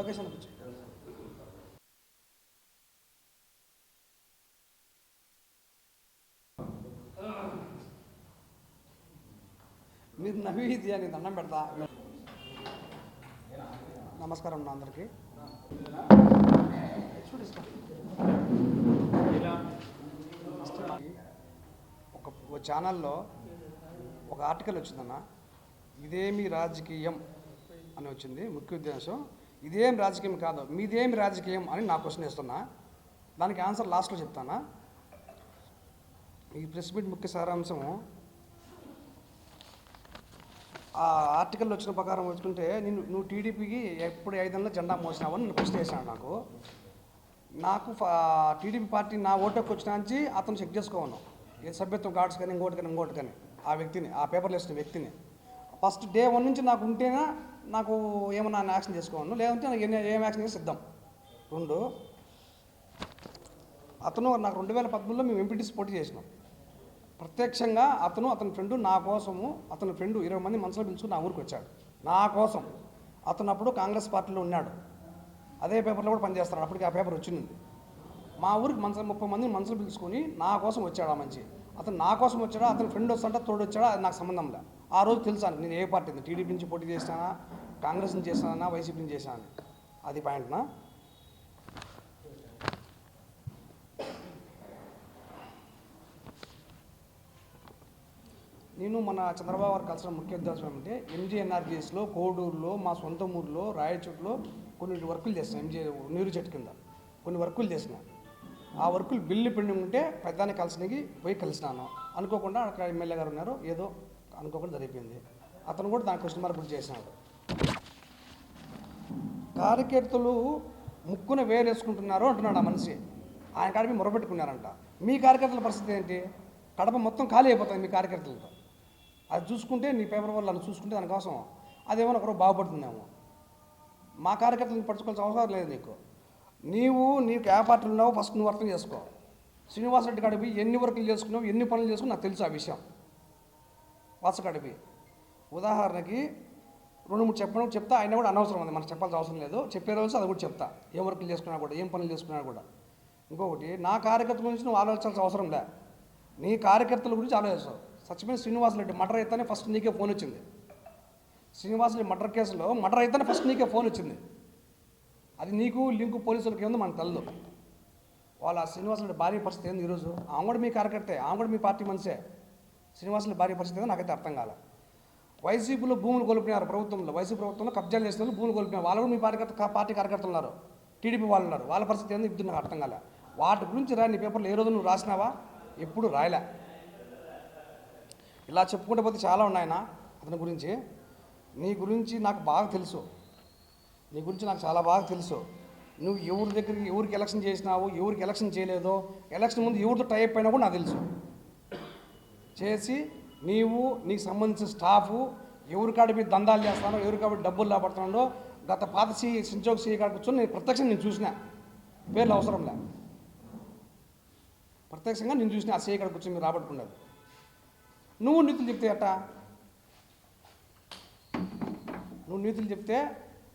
Location వచ్చి మీరు నవ్వి అని దండం పెడతా. నమస్కారం నా అందరికీ. ఒక ఒక ఛానల్లో ఒక ఆర్టికల్ వచ్చిందన్న. ఇదేమి రాజకీయం అని వచ్చింది. ముఖ్య ఉద్దేశం ఇదేం రాజకీయం కాదు. మీదేమి రాజకీయం అని నా క్వశ్చన్ వేస్తున్నా. దానికి ఆన్సర్ లాస్ట్లో చెప్తానా? ఈ ప్రెస్ మీట్ ముఖ్య సారాంశం ఆ ఆర్టికల్ వచ్చిన ప్రకారం వచ్చుకుంటే నేను నువ్వు టీడీపీకి ఎప్పుడు ఐదేళ్ళలో జెండా మోసినావు అని నేను క్వశ్చన్ వేసాను నాకు. నాకు టీడీపీ పార్టీ నా ఓటుకు వచ్చిన నుంచి అతను చెక్ చేసుకోను. ఏ సభ్యత్వం కార్డ్స్ కానీ ఇంకోటి కానీ ఇంకోటి కానీ. ఆ వ్యక్తిని ఆ పేపర్లు వేసిన వ్యక్తిని. ఫస్ట్ డే వన్ నుంచి నాకు ఉంటేనే నాకు ఏమన్నా యాక్షన్ చేసుకోను లేదంటే నాకు ఏం యాక్షన్ చేసి సిద్ధం. రెండు అతను నాకు రెండు వేల పదమూడులో మేము ఎంపీటీసీ పోటీ చేసినాం. ప్రత్యక్షంగా అతను అతని ఫ్రెండ్ నా కోసము అతని ఫ్రెండ్ ఇరవై మంది మనసులో పిలుచుకుని నా ఊరికి వచ్చాడు. నా కోసం. అతను అప్పుడు కాంగ్రెస్ పార్టీలో ఉన్నాడు. అదే పేపర్లో కూడా పనిచేస్తాడు అప్పటికి ఆ పేపర్ వచ్చింది. మా ఊరికి మనసు ముప్పై మందిని మనసులో పిలుచుకొని నా కోసం వచ్చాడు ఆ మంచి అతను నా కోసం వచ్చాడా? అతని ఫ్రెండ్ వస్తుంటే తోడు వచ్చాడా? అది నాకు సంబంధం లేదు ఆ రోజు తెలుసాను నేను ఏ పార్టీ టీడీపీ నుంచి పోటీ చేశానా కాంగ్రెస్ నుంచి చేశానా వైసీపీ నుంచి చేశాను అది పాయింట్నా నేను మన చంద్రబాబు గారు కలిసిన ముఖ్య ఉద్దేశం ఏమంటే ఎంజీఎన్ఆర్జీఎస్లో కోడూరులో మా సొంత ఊర్లో రాయచోట్లో కొన్ని వర్కులు చేస్తాను ఎంజీ నీరు చెట్టు కింద. కొన్ని వర్కులు చేసిన. ఆ వర్కులు బిల్లు పెండింగ్ ఉంటే పెద్దాన్ని కలిసినకి పోయి కలిసినాను. అనుకోకుండా అక్కడ ఎమ్మెల్యే గారు ఉన్నారు ఏదో అనుకోకుండా జరిగిపోయింది. అతను కూడా దాని క్వశ్చన్ మార్క్ చేసినాడు కార్యకర్తలు ముక్కున వేరేసుకుంటున్నారు అంటున్నాడు ఆ మనిషి. ఆయన కాడ మొరపెట్టుకున్నారంట. మీ కార్యకర్తల పరిస్థితి ఏంటి? కడప మొత్తం ఖాళీ అయిపోతుంది మీ కార్యకర్తలతో. అది చూసుకుంటే నీ పేపర్ వల్ల చూసుకుంటే దానికోసం అదేమో ఒకరు బాగుపడుతుందేమో. మా కార్యకర్తలను పట్టుకోవాల్సిన అవసరం లేదు నీకు. నీవు నీకు ఏ పార్టీలు ఉన్నావో ఫస్ట్ నువ్వు అర్థం చేసుకో. శ్రీనివాసరెడ్డి కాడిపి ఎన్ని వర్కులు చేసుకున్నావు ఎన్ని పనులు చేసుకున్నావు నాకు తెలుసు ఆ విషయం. వాసకాడిపి ఉదాహరణకి రెండు మూడు చెప్పడం చెప్తా అయినా కూడా అనవసరం ఉంది మనకు చెప్పాల్సిన అవసరం లేదు. చెప్పే రోజు అది కూడా చెప్తా. ఏం వర్క్లు చేసుకున్నా కూడా ఏం పనులు చేసుకున్నా కూడా. ఇంకొకటి నా కార్యకర్తల గురించి నువ్వు ఆలోచించాల్సిన అవసరం లే. నీ కార్యకర్తల గురించి ఆలోచిస్తావు. సత్యమైన శ్రీనివాసరెడ్డి మటర్ అయితేనే ఫస్ట్ నీకే ఫోన్ వచ్చింది. శ్రీనివాసరెడ్డి మటర్ కేసులో మటర్ అయితేనే ఫస్ట్ నీకే ఫోన్ వచ్చింది. అది నీకు లింకు పోలీసులకి ఏందో మనకు తెలదు. వాళ్ళ శ్రీనివాసరెడ్డి భార్య పరిస్థితి ఏంది ఈరోజు? ఆమె కూడా మీ కార్యకర్తే ఆమె కూడా మీ పార్టీ మనిషే. శ్రీనివాసుల భార్య పరిస్థితి నాకైతే అర్థం కాలే. వైసీపీలో భూములు కోల్పోయినారు ప్రభుత్వంలో. వైసీపీ ప్రభుత్వంలో కబ్జాలు చేసిన వాళ్ళు భూములు కోల్పోయినారు. వాళ్ళు కూడా మీ పార్టీ పార్టీ కార్యకర్తలు ఉన్నారు. టీడీపీ వాళ్ళు ఉన్నారు. వాళ్ళ పరిస్థితి ఏందో? ఇప్పుడు నాకు అర్థం కాలే. వాటి గురించి రాని పేపర్లు పేపర్లో ఏ రోజు నువ్వు రాసినావా? ఎప్పుడు రాయలే. ఇలా చెప్పుకుంటే పోతే చాలా ఉన్నాయన అతని గురించి? నీ గురించి నాకు బాగా తెలుసు. నీ గురించి నాకు చాలా బాగా తెలుసు. నువ్వు ఎవరి దగ్గరికి ఎవరికి ఎలక్షన్ చేసినావు ఎవరికి ఎలక్షన్ చేయలేదో ఎలక్షన్ ముందు ఎవరితో టైప్ అయినా కూడా నాకు తెలుసు. చేసి నీవు నీకు సంబంధించిన స్టాఫ్ ఎవరి కాడ మీరు దందాలు చేస్తానో ఎవరి కాబట్టి డబ్బులు లాపడుతున్నాడో గత పాత సి సించోక్ సీ కాడ కూర్చొని నేను ప్రత్యక్షంగా నేను చూసిన పేర్లు అవసరం లే. ప్రత్యక్షంగా నేను చూసిన ఆ సీ కాడ కూర్చొని మీరు రాబట్టుకున్నారు. నువ్వు నీతులు చెప్తే అట్టా నువ్వు నీతులు చెప్తే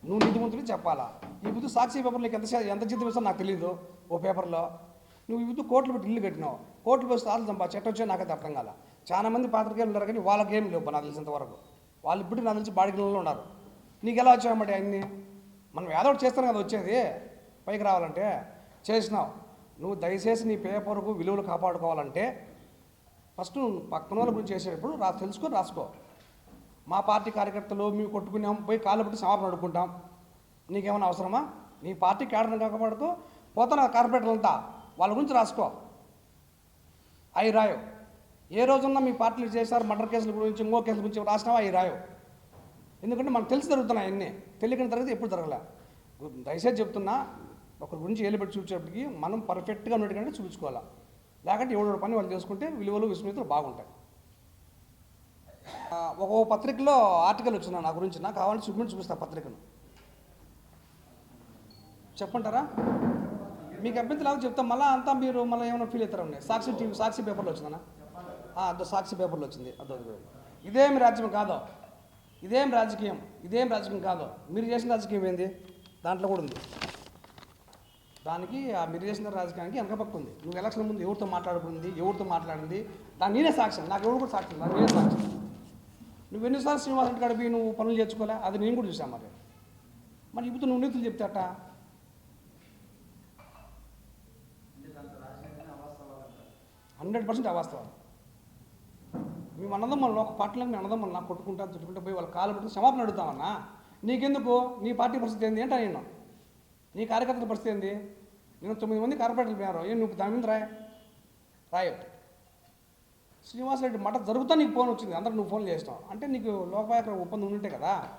నువ్వు నీతిమంతులు చెప్పాలా? ఈ బుద్ధి సాక్షి పేపర్లో నీకు ఎంత ఎంత జీతం ఇస్తావు నాకు తెలియదు ఓ పేపర్లో. నువ్వు ఈ బుద్ధి కోట్లు పెట్టి ఇల్లు కట్టినావు. కోట్లు పెట్టి స్థాలు చంపా చెట్టు వచ్చే నాకైతే అర్థం కాలా. చాలా మంది పాత్రికేయులు ఉన్నారు కానీ వాళ్ళకేం లేవు నాకు తెలిసినంత వరకు. వాళ్ళు ఇప్పుడు నాకు తెలిసి బాడిగిలో ఉన్నారు. నీకు ఎలా వచ్చాయన్నమాట అన్నీ? మనం ఏదో ఒకటి చేస్తాను కదా వచ్చేది. పైకి రావాలంటే చేసినావు. నువ్వు దయచేసి నీ పేపర్కు విలువలు కాపాడుకోవాలంటే ఫస్ట్ నువ్వు పక్కన వాళ్ళ గురించి చేసేటప్పుడు రా తెలుసుకొని రాసుకో. మా పార్టీ కార్యకర్తలు మేము కొట్టుకున్నాం పోయి కాళ్ళు పెట్టి సమాపణ అడుక్కుంటాం. నీకేమైనా అవసరమా? నీ పార్టీ కేడర్ని కాకపోడుతూ పోతున్న కార్పొరేటర్లంతా. వాళ్ళ గురించి రాసుకో. అవి రాయో. ఏ రోజున్నా మీ పార్టీలు చేశారు మర్డర్ కేసుల గురించి ఇంకో కేసుల గురించి రాసినావా? అవి రాయో ఎందుకంటే మనకు తెలిసి జరుగుతున్నాయి అన్నీ. తెలియని తరగతి ఎప్పుడు జరగలే. దయచేసి చెప్తున్నా ఒకరి గురించి ఏలిపెట్టి చూపించేటప్పటికి మనం పర్ఫెక్ట్గా ఉన్నట్టుగానే చూపించుకోవాలా. లేకుంటే ఎవడో పని వాళ్ళు చేసుకుంటే విలువలు విస్మృతులు బాగుంటాయి. ఒక పత్రికలో ఆర్టికల్ వచ్చిన నా గురించి. నాకు కావాలని చూపించి చూపిస్తా పత్రికను. చెప్పంటారా? మీకు అభ్యంతరం చెప్తాం. మళ్ళీ అంతా మీరు మళ్ళీ ఏమైనా ఫీల్ అవుతారండి సాక్షి టీవీ సాక్షి పేపర్లో వచ్చిందనా? అదో సాక్షి పేపర్లో వచ్చింది. అదో ఇదేం రాజ్యం కాదో. ఇదేం రాజకీయం. ఇదేం రాజకీయం కాదో. మీరు చేసిన రాజకీయం ఏంది? దాంట్లో కూడా ఉంది. దానికి ఆ మీరు చేసిన రాజకీయానికి వెనక పక్క ఉంది. నువ్వు ఎలక్షన్ ముందు ఎవరితో మాట్లాడుకుంది ఎవరితో మాట్లాడింది? దాని నేనే సాక్ష్యం నాకు ఎవరు కూడా సాక్ష్యం నాకు నేనే సాక్ష్యం నువ్వు ఎన్నిసార్లు శ్రీనివాస రెడ్డి గడిపి నువ్వు పనులు చేర్చుకోలే? అది నేను కూడా చూసాను మరి. మరి ఇప్పుడు నువ్వు నీతులు చెప్తే హండ్రెడ్ పర్సెంట్ అవాస్తవాలు మేము అన్నదమ్మల్ని ఒక పార్టీలకు మేము అన్నదమ్మల్ని కొట్టుకుంటా చుట్టుకుంటా పోయి వాళ్ళ కాలు పెట్టుకుని క్షమాపణ అడుగుతామన్నా నీకెందుకు? నీ పార్టీ పరిస్థితి ఏంది? ఏంటా నేను? నీ కార్యకర్తల పరిస్థితి ఏంది? నేను తొమ్మిది మంది కార్పొరేటర్లు పోయారు ఏం నువ్వు దాని మీద రాయ? రాయ శ్రీనివాసరెడ్డి మట జరుగుతా నీకు ఫోన్ వచ్చింది. అందరూ నువ్వు ఫోన్ చేస్తావు. అంటే నీకు లోకపాయక ఒప్పందం ఉంటే కదా?